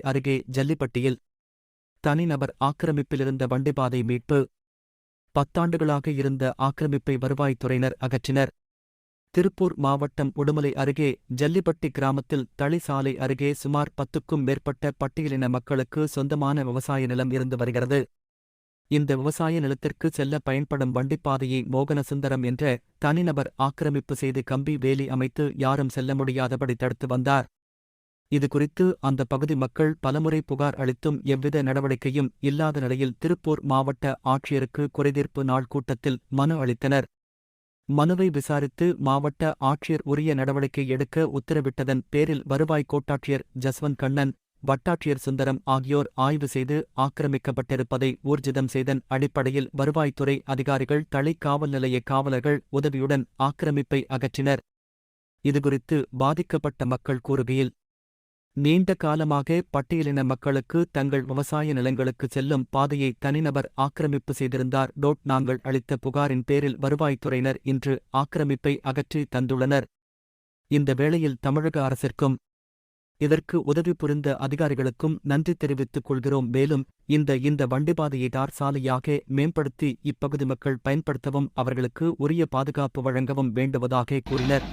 அருகே ஜல்லிப்பட்டியில் தனிநபர் ஆக்கிரமிப்பிலிருந்த வண்டிப்பாதை மீட்பு. பத்தாண்டுகளாக இருந்த ஆக்கிரமிப்பை வருவாய்த்துறையினர் அகற்றினர். திருப்பூர் மாவட்டம் உடுமலை அருகே ஜல்லிப்பட்டி கிராமத்தில் தளிசாலை அருகே சுமார் பத்துக்கும் மேற்பட்ட பட்டியலின மக்களுக்கு சொந்தமான விவசாய நிலம் இருந்து வருகிறது. இந்த விவசாய நிலத்திற்கு செல்ல பயன்படும் வண்டிப்பாதையை மோகனசுந்தரம் என்ற தனிநபர் ஆக்கிரமிப்பு செய்து கம்பி வேலி அமைத்து யாரும் செல்ல முடியாதபடி தடுத்து வந்தார். இதுகுறித்து அந்த பகுதி மக்கள் பலமுறை புகார் அளித்தும் எவ்வித நடவடிக்கையும் இல்லாத நிலையில் திருப்பூர் மாவட்ட ஆட்சியருக்கு குறைதீர்ப்பு நாள் கூட்டத்தில் மனு அளித்தனர். மனுவை விசாரித்து மாவட்ட ஆட்சியர் உரிய நடவடிக்கை எடுக்க உத்தரவிட்டதன் பேரில் வருவாய் கோட்டாட்சியர் ஜஸ்வந்த் கண்ணன் வட்டாட்சியர் சுந்தரம் ஆகியோர் ஆய்வு செய்து ஆக்கிரமிக்கப்பட்டிருப்பதை ஊர்ஜிதம் செய்தன் அடிப்படையில் வருவாய்த்துறை அதிகாரிகள் தளி காவல் நிலைய காவலர்கள் உதவியுடன் ஆக்கிரமிப்பை அகற்றினர். இதுகுறித்து பாதிக்கப்பட்ட மக்கள் கூறுகையில் நீண்ட காலமாக பட்டியலின மக்களுக்கு தங்கள் விவசாய நிலங்களுக்கு செல்லும் பாதையை தனிநபர் ஆக்கிரமிப்பு செய்திருந்தார். டோட் நாங்கள் அளித்த புகாரின் பேரில் வருவாய்த்துறையினர் இன்று ஆக்கிரமிப்பை அகற்றி தந்துள்ளனர். இந்த வேளையில் தமிழக அரசிற்கும் இதற்கு உதவி புரிந்த அதிகாரிகளுக்கும் நன்றி தெரிவித்துக் கொள்கிறோம். மேலும் இந்த இந்த வண்டிப்பாதையை தார் சாலையாக மேம்படுத்தி இப்பகுதி மக்கள் பயன்படுத்தவும் அவர்களுக்கு உரிய பாதுகாப்பு வழங்கவும் வேண்டுவதாக கூறினர்.